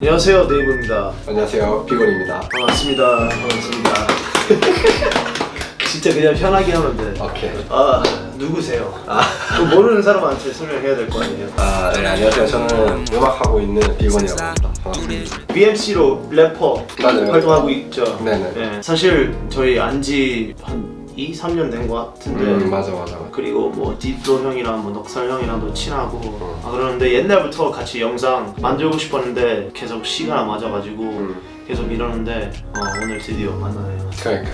안녕하세요 네이버입니다. 안녕하세요 비건입니다. 반갑습니다. 반갑습니다. 진짜 그냥 편하게 하면 돼. 오케이. 아 누구세요? 아, 또 모르는 사람한테 설명해야 될 거 아니에요? 아, 네 안녕하세요. 저는 음악하고 있는 비건이라고 합니다. 반갑습니다. BMC로 래퍼 맞아요. 활동하고 있죠? 네네. 네, 사실 저희 안지 한 2, 3년 된 것 같은데. 음 맞아 맞아 그리고 뭐 딥도 형이랑 뭐 넉살 형이랑도 친하고. 음. 아, 그러는데 옛날부터 같이 영상 만들고 싶었는데 계속 시간 안 맞아가지고 음. 계속 미뤘는데 어, 오늘 드디어 만나네요 그러니까.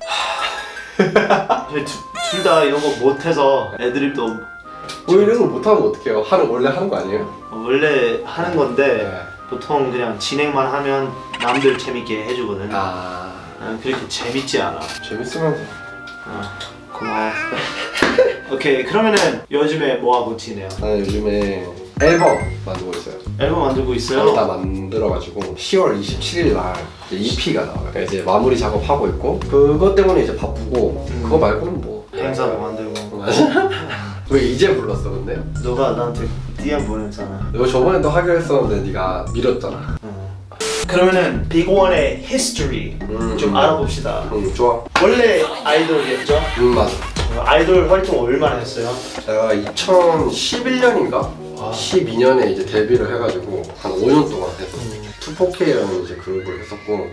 저희 둘 다 이런 거 못해서 애드립도 뭐 이런 걸 못하면 어떡해요? 하는 원래 하는 거 아니에요? 원래 하는 건데 네. 보통 그냥 진행만 하면 남들 재밌게 해주거든 아. 나는 그렇게 재밌지 않아. 재밌으면서 아, 고마워 오케이 그러면은 요즘에 뭐 하고 지내요? 나는 요즘에 앨범 만들고 있어요 앨범 만들고 다 있어요? 만들어가지고 10월 27일 날 EP가 나와요 그러니까 이제 마무리 작업하고 있고 그것 때문에 이제 바쁘고 음. 그거 말고는 뭐 행사도 만들고 왜 이제 불렀어 근데? 너가 나한테 DM 보냈잖아 이거 저번에도 하기로 했었는데 네가 미뤘잖아 어. 그러면은 빅원의 history 음, 좀 음. 알아봅시다 응 좋아 원래 아이돌이었죠? 응 맞아 어, 아이돌 활동 얼마나 했어요? 제가 2011년인가? 아. 12년에 이제 데뷔를 해가지고 한 5년 동안 했었어 음. 2포케라는 이제 그룹을 했었고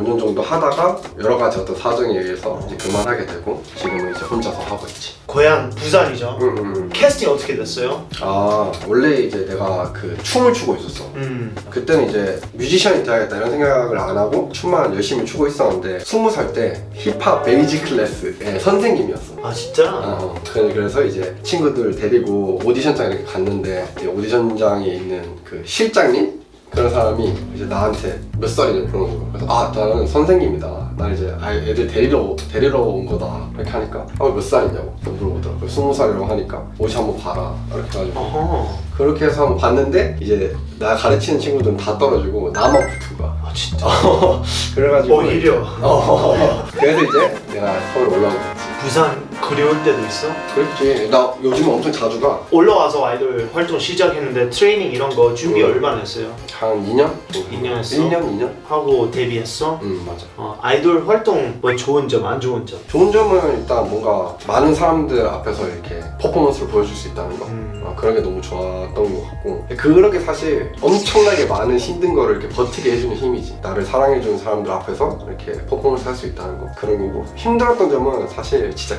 5년 정도 하다가 여러 가지 어떤 사정에 의해서 이제 그만하게 되고 지금은 이제 혼자서 하고 있지 고향 부산이죠? 응, 응, 응. 캐스팅 어떻게 됐어요? 아 원래 이제 내가 그 춤을 추고 있었어 음. 그때는 이제 뮤지션이 돼야겠다 이런 생각을 안 하고 춤만 열심히 추고 있었는데 20살 때 힙합 베이직 클래스의 선생님이었어 아 진짜? 어, 그- 그래서 이제 친구들 데리고 오디션장 이렇게 갔는데 이제 오디션장에 있는 그 실장님 그런 사람이 이제 나한테 몇 살이냐 그런 거 그래서 아 나는 선생님이다. 나 이제 아, 애들 데리러 데리러 온 거다. 이렇게 하니까 아몇 살이냐고 물어보더라고. 스무 살이라고 하니까 오디션 한번 봐라. 이렇게 해가지고. 어허. 그렇게 해서 한번 봤는데 이제 나 가르치는 친구들은 다 떨어지고 나만 붙은 거야. 아 진짜? 그래가지고 오히려. 어, 그래서 이제 내가 서울 올라오게 됐지. 부산 그리울 때도 있어? 그랬지 나 요즘 엄청 자주 가 올라와서 아이돌 활동 시작했는데 트레이닝 이런 거 준비 음. 얼마나 했어요? 한 2년? 2년 했어? 1년, 2년? 하고 데뷔했어? 응 맞아 어, 아이돌 활동 뭐 좋은 점, 안 좋은 점? 좋은 점은 일단 뭔가 많은 사람들 앞에서 이렇게 퍼포먼스를 보여줄 수 있다는 거 음. 어, 그런 게 너무 좋았던 것 같고 그렇게 사실 엄청나게 많은 힘든 거를 이렇게 버티게 해주는 힘이지 나를 사랑해주는 사람들 앞에서 이렇게 퍼포먼스 할 수 있다는 거 그런 거고 힘들었던 점은 사실 진짜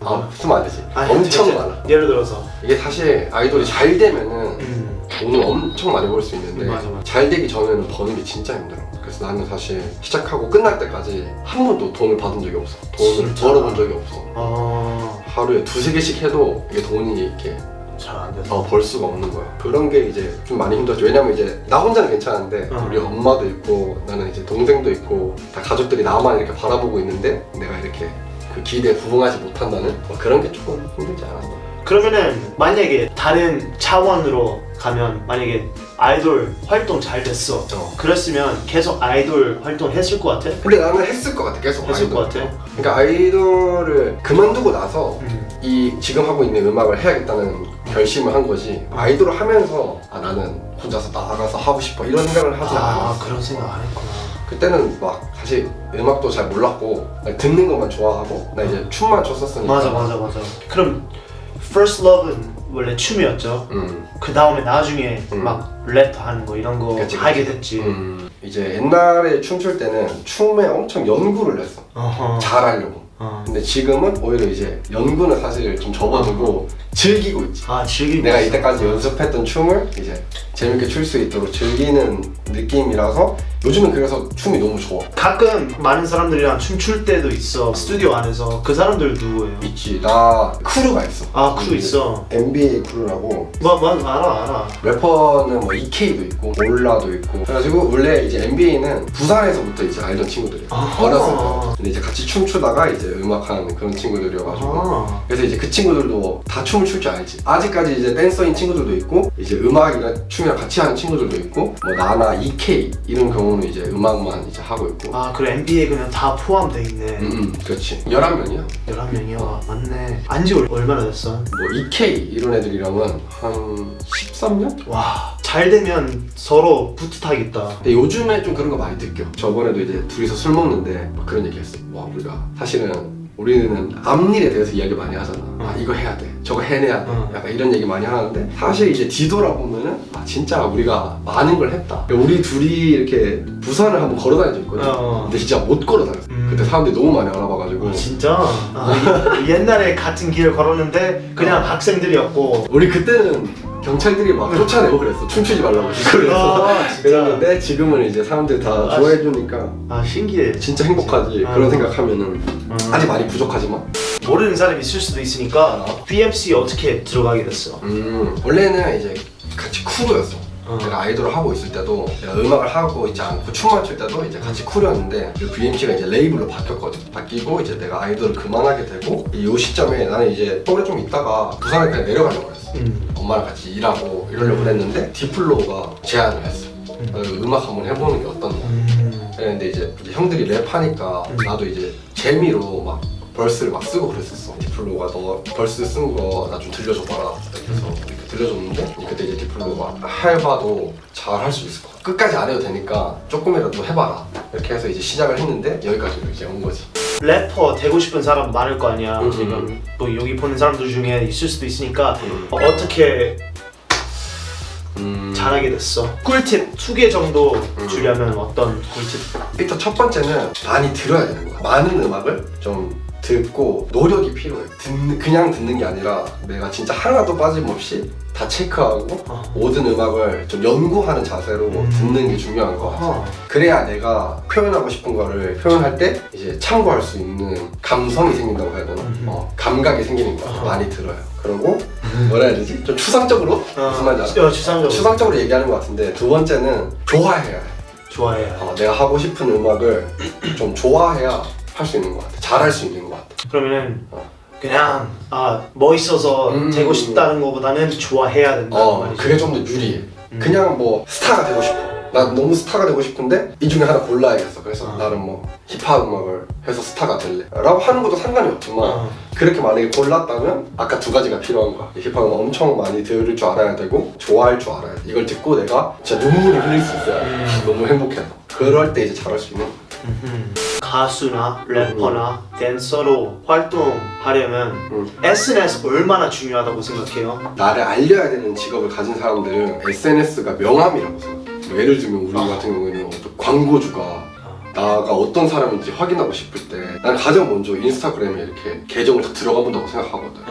아아 쓰면 안 되지 아니, 엄청 진짜 많아 예를 들어서 이게 사실 아이돌이 잘 되면은 음. 돈을 엄청 많이 벌 수 있는데 맞아, 맞아. 잘 되기 전에는 버는 게 진짜 힘들어. 그래서 나는 사실 시작하고 끝날 때까지 한 번도 돈을 받은 적이 없어. 돈을 진짜? 벌어본 적이 없어. 아... 하루에 두세 개씩 해도 이게 돈이 이렇게 잘안 돼서 어, 벌 수가 없는 거야. 그런 게 이제 좀 많이 힘들었죠. 왜냐면 이제 나 혼자는 괜찮은데 어. 우리 엄마도 있고 나는 이제 동생도 있고 다 가족들이 나만 이렇게 바라보고 있는데 내가 이렇게 그 기대에 부응하지 못한다는 뭐 그런 게 조금 힘들지 않았나. 그러면은 만약에 다른 차원으로 가면 만약에 아이돌 활동 잘 됐어 어. 그랬으면 계속 아이돌 활동 했을 것 같아? 근데 나는 했을 것 같아. 계속 했을 아이돌. 것 같아? 그러니까 아이돌을 그만두고 나서 음. 이 지금 하고 있는 음악을 해야겠다는 결심을 한 거지 아이돌을 하면서 아 나는 혼자서 나가서 하고 싶어 이런 생각을 하지 아 않았어 그런 생각 안 했구나 그때는 막 사실 음악도 잘 몰랐고 듣는 것만 좋아하고 나 이제 춤만 췄었으니까 맞아 맞아 맞아 그럼 First Love는 원래 춤이었죠 음, 그 다음에 나중에 음. 막 랩 하는 거 이런 거 그치, 그치. 하게 됐지 음, 이제 옛날에 춤출 때는 춤에 엄청 연구를 했어 어허. 잘하려고 어. 근데 지금은 오히려 이제 연구는 사실 좀 접어두고 즐기고 있지 아 즐기고 내가 있어. 이때까지 연습했던 춤을 이제 재밌게 출 수 있도록 즐기는 느낌이라서 요즘은 그래서 춤이 너무 좋아. 가끔 많은 사람들이랑 춤출 때도 있어 스튜디오 안에서 그 사람들 누구예요? 있지. 나 크루가 있어. 아 크루 있어 NBA 크루라고 뭐, 뭐 알아 알아 래퍼는 뭐 EK도 있고 몰라도 있고 그래가지고 원래 이제 NBA는 부산에서부터 이제 알던 친구들이 아하. 어렸을 때 근데 이제 같이 춤추다가 이제 음악하는 그런 친구들이어가지고 아. 그래서 이제 그 친구들도 다 춤을 출 줄 알지. 아직까지 이제 댄서인 친구들도 있고, 이제 음악이랑 춤이랑 같이 하는 친구들도 있고, 뭐 나나 EK 이런 경우 경우는 이제 음악만 이제 하고 있고 아 그래 MBA 그냥 다 포함돼 있네. 음, 음, 그렇지 11명이야 11명이요. 맞네. 안지 얼마나 됐어? 뭐 EK 이런 애들이랑은 한 13년? 와, 잘 되면 서로 붙어타겠다. 근데 요즘에 좀 그런 거 많이 느껴 저번에도 이제 둘이서 술 먹는데 막 그런 얘기 했어 와 우리가 사실은 우리는 앞일에 대해서 이야기 많이 하잖아. 아 이거 해야 돼. 저거 해내야 돼. 응. 약간 이런 얘기 많이 하는데 사실 이제 뒤돌아보면은 아 진짜 우리가 많은 걸 했다. 우리 둘이 이렇게 부산을 한번 걸어다닌 적 있거든. 어. 근데 진짜 못 걸어다녔어. 음. 그때 사람들이 너무 많이 알아봐가지고. 진짜? 아, 이- 옛날에 같은 길을 걸었는데 그냥 학생들이었고. 우리 그때는 경찰들이 막 쫓아내고 그랬어 춤추지 말라고 그래서 아, 진짜. 그랬는데 지금은 이제 사람들이 다 아, 좋아해 주니까 아 신기해. 진짜 행복하지 아. 그런 생각하면은 음. 아직 많이 부족하지만 모르는 사람이 있을 수도 있으니까 BMC 어떻게 들어가게 됐어? 음 원래는 이제 같이 크루였어 어. 내가 아이돌을 하고 있을 때도 내가 음악을 하고 있지 않고 춤을 출 때도 이제 같이 크루였는데 그 BMC가 이제 레이블로 바뀌었거든 바뀌고 이제 내가 아이돌을 그만하게 되고 이 시점에 나는 이제 서울에 좀 있다가 부산에 그냥 내려가려고 했어 음. 엄마랑 같이 일하고 이러려고 했는데 디플로가 제안을 했어 그래서 음악 한번 해보는 게 어떻냐 음. 그랬는데 이제, 이제 형들이 랩하니까 음. 나도 이제 재미로 막 벌스를 막 쓰고 그랬었어 디플로가 너 벌스 쓴 거 나 좀 들려줘봐라 그래서 이렇게 들려줬는데 그때 이제 디플로가 해봐도 잘 할 수 있을 것 같아 끝까지 안 해도 되니까 조금이라도 해봐라 이렇게 해서 이제 시작을 했는데 여기까지 이제 온 거지 래퍼 되고 싶은 사람 많을 거 아니야. 음. 지금 뭐 여기 보는 사람들 중에 있을 수도 있으니까 음. 어, 어떻게 음... 잘하게 됐어? 꿀팁 두 개 정도 음. 주려면 어떤 꿀팁? 일단 첫 번째는 많이 들어야 되는 거야. 많은 음악을 좀 듣고 노력이 필요해. 듣는, 그냥 듣는 게 아니라 내가 진짜 하나도 빠짐없이 다 체크하고 어. 모든 음악을 좀 연구하는 자세로 음. 듣는 게 중요한 것 같아. 어. 그래야 내가 표현하고 싶은 거를 표현할 때 이제 참고할 수 있는 감성이 생긴다고 해야 되나? 음. 어, 감각이 생기는 것 같아. 어. 많이 들어요. 그리고 뭐라 해야 되지? 좀 추상적으로? 무슨 말인지 알아? 어, 추상적으로 추상적으로 얘기하는 것 같은데 두 번째는 좋아해야 해. 좋아해. 어, 내가 하고 싶은 음악을 좀 좋아해야 할 수 있는 것 같아. 잘할 수 있는 것 같아. 그러면은 어. 그냥 아 멋있어서 음. 되고 싶다는 것보다는 좋아해야 된다는 어. 그게 좀 더 유리해. 음. 그냥 뭐 스타가 되고 싶어. 나 너무 스타가 되고 싶은데 이 중에 하나 골라야겠어. 그래서 어. 나는 뭐 힙합 음악을 해서 스타가 될래. 라고 하는 것도 상관이 없지만 어. 그렇게 만약에 골랐다면 아까 두 가지가 필요한 거야. 힙합 음악 엄청 많이 들을 줄 알아야 되고 좋아할 줄 알아야 돼. 이걸 듣고 내가 진짜 눈물이 흘릴 수 있어야 돼. 음. 너무 행복해서. 그럴 때 이제 잘할 수 있는 거야. 음흠. 가수나 래퍼나 댄서로 활동하려면 음. SNS 얼마나 중요하다고 생각해요? 나를 알려야 되는 직업을 가진 사람들은 SNS가 명함이라고 생각해. 뭐 예를 들면 우리 같은 경우에는 어떤 광고주가 나가 어떤 사람인지 확인하고 싶을 때 나는 가장 먼저 인스타그램에 이렇게 계정을 다 들어가 본다고 생각하거든.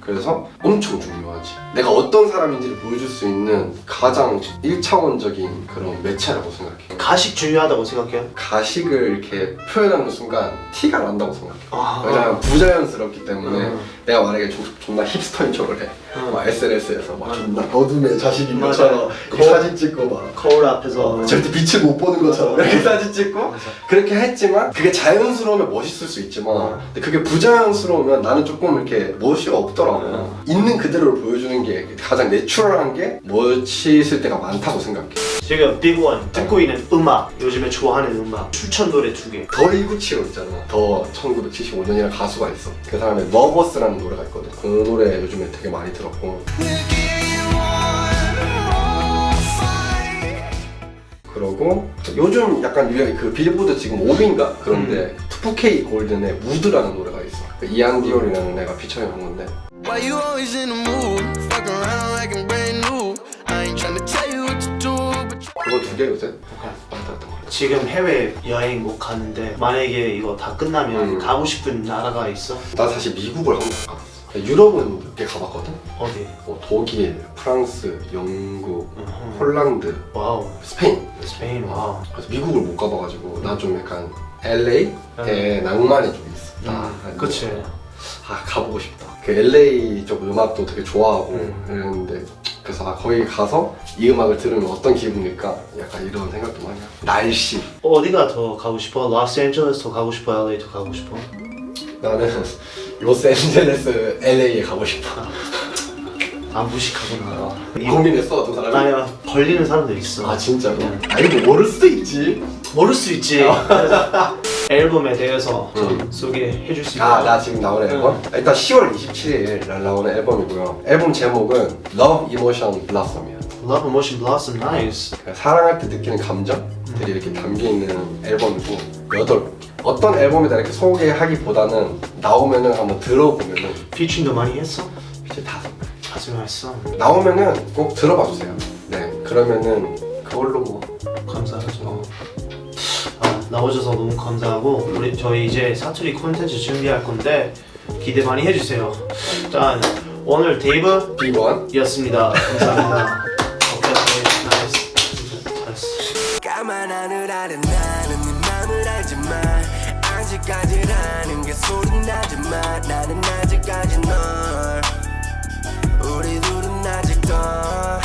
그래서 엄청 중요하지. 내가 어떤 사람인지를 보여줄 수 있는 가장 1차원적인 그런 매체라고 생각해. 가식 중요하다고 생각해요? 가식을 이렇게 표현하는 순간 티가 난다고 생각해. 아. 왜냐면 부자연스럽기 때문에 음. 내가 만약에 좀, 존나 힙스터인 척을 해. 음. 막 SNS에서 막 음. 존나 어둠의 자식인 맞아. 것처럼 이렇게 거- 사진 찍고 막 거울 앞에서 절대 빛을 못 보는 것처럼 이렇게 사진 찍고 맞아. 그렇게 했지만 그게 자연스러우면 멋있을 수 있지만 어. 근데 그게 부자연스러우면 나는 조금 이렇게 멋이 없더라고 어. 있는 그대로를 보여주는 게 가장 내추럴한 게 멋있을 때가 많다고 생각해 지금 빅원 듣고 있는 음악 요즘에 좋아하는 음악 추천 노래 두개 더 1975 있잖아 더 1975년이라는 가수가 있어 그 사람의 러버스라는 노래가 있거든. 그 노래 요즘에 되게 많이 들었고. 그러고 요즘 약간 유행 그 빌보드 지금 5위인가? 그런데 2K 골든의 무드라는 노래가 있어. 그 이안 디올이라는 애가 피처링한 건데. Why you always in the mood? Fuck around like I'm brand new. I ain't tryna tell you what to do, but you 그거 두 개 요새? 많이 들었던 거. 같아 지금 해외 여행 못 가는데 만약에 이거 다 끝나면 음. 가고 싶은 나라가 있어? 나 사실 미국을 한번 가봤어 유럽은 몇 개 가봤거든 어디? 뭐 독일, 프랑스, 영국, 어허. 홀란드, 와우 스페인 스페인 와우 그래서 미국을 못 가봐가지고 나좀 약간 LA에 낭만이 좀 있어 나 음, 그치 아 가보고 싶다. 그 LA 쪽 음악도 되게 좋아하고 음. 그랬는데 그래서 아 거기 가서 이 음악을 들으면 어떤 기분일까? 약간 이런 생각도 많이 하고 날씨 어디가 더 가고 싶어? 로스앤젤레스 더 가고 싶어? LA 더 가고 싶어? 나는 로스앤젤레스 LA에 가고 싶어. 아 무식하구나. 고민했어 어떤 사람이? 아니야 걸리는 사람들 있어. 아 진짜로? 아니 뭐 모를 수도 있지 모를 수 있지. 앨범에 대해서 좀 음. 소개해 줄 수 있나요? 아 나 지금 나오는 앨범? 일단 10월 27일 날 나오는 앨범이고요 앨범 제목은 Love Emotion Blossom이야 Love Emotion Blossom Nice. 그러니까 사랑할 때 느끼는 감정들이 이렇게 담겨 있는 앨범이고 여덟 곡. 어떤 앨범이다 이렇게 소개하기보다는 나오면은 한번 들어보면은 피칭도 많이 했어? 이제 다섯 곡. 하지만 했어. 나오면은 꼭 들어봐 주세요 네 그러면은 그걸로 뭐. 아, 나오셔서 너무 감사하고 우리 저희 이제 사투리 콘텐츠 준비할 건데 기대 많이 해주세요. 짠 오늘 데이브 비원 이었습니다. 감사합니다. 네 아직까지라는 게 소리나지만 나는 아직까지 널 우리 둘은 아직 더